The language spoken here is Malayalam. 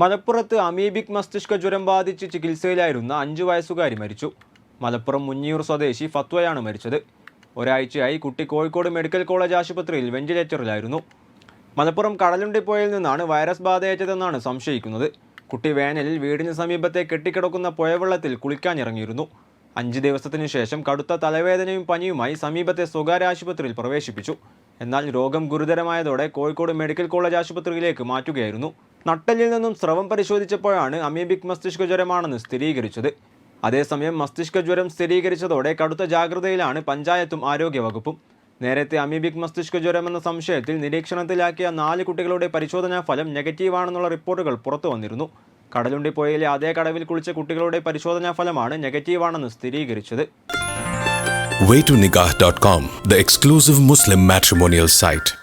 മലപ്പുറത്ത് അമീബിക് മസ്തിഷ്ക ജ്വരം ബാധിച്ച് ചികിത്സയിലായിരുന്ന അഞ്ചു വയസ്സുകാരി മരിച്ചു. മലപ്പുറം മുന്നിയൂർ സ്വദേശി ഫത്വയാണ് മരിച്ചത്. ഒരാഴ്ചയായി കുട്ടി കോഴിക്കോട് മെഡിക്കൽ കോളേജ് ആശുപത്രിയിൽ വെന്റിലേറ്ററിലായിരുന്നു. മലപ്പുറം കടലുണ്ടിപ്പോയിൽ നിന്നാണ് വൈറസ് ബാധയേറ്റതെന്നാണ് സംശയിക്കുന്നത്. കുട്ടി വേനലിൽ വീടിന് സമീപത്തെ കെട്ടിക്കിടക്കുന്ന പുഴവെള്ളത്തിൽ കുളിക്കാനിറങ്ങിയിരുന്നു. അഞ്ച് ദിവസത്തിനു ശേഷം കടുത്ത തലവേദനയും പനിയുമായി സമീപത്തെ സ്വകാര്യ ആശുപത്രിയിൽ പ്രവേശിപ്പിച്ചു. എന്നാൽ രോഗം ഗുരുതരമായതോടെ കോഴിക്കോട് മെഡിക്കൽ കോളേജ് ആശുപത്രിയിലേക്ക് മാറ്റുകയായിരുന്നു. നട്ടെല്ലിൽ നിന്നും സ്രവം പരിശോധിച്ചപ്പോഴാണ് അമീബിക് മസ്തിഷ്ക ജ്വരമാണെന്ന് സ്ഥിരീകരിച്ചത്. അതേസമയം മസ്തിഷ്ക ജ്വരം സ്ഥിരീകരിച്ചതോടെ കടുത്ത ജാഗ്രതയിലാണ് പഞ്ചായത്തും ആരോഗ്യവകുപ്പും. നേരത്തെ അമീബിക് മസ്തിഷ്ക ജ്വരം എന്ന സംശയത്തിൽ നിരീക്ഷണത്തിലാക്കിയ നാല് കുട്ടികളുടെ പരിശോധനാ ഫലം നെഗറ്റീവാണെന്നുള്ള റിപ്പോർട്ടുകൾ പുറത്തു വന്നിരുന്നു. കടലുണ്ടി പുഴയിലെ അതേ കടവിൽ കുളിച്ച കുട്ടികളുടെ പരിശോധനാ ഫലമാണ് നെഗറ്റീവാണെന്ന് സ്ഥിരീകരിച്ചത്. Waytonikah.com, the exclusive Muslim matrimonial site.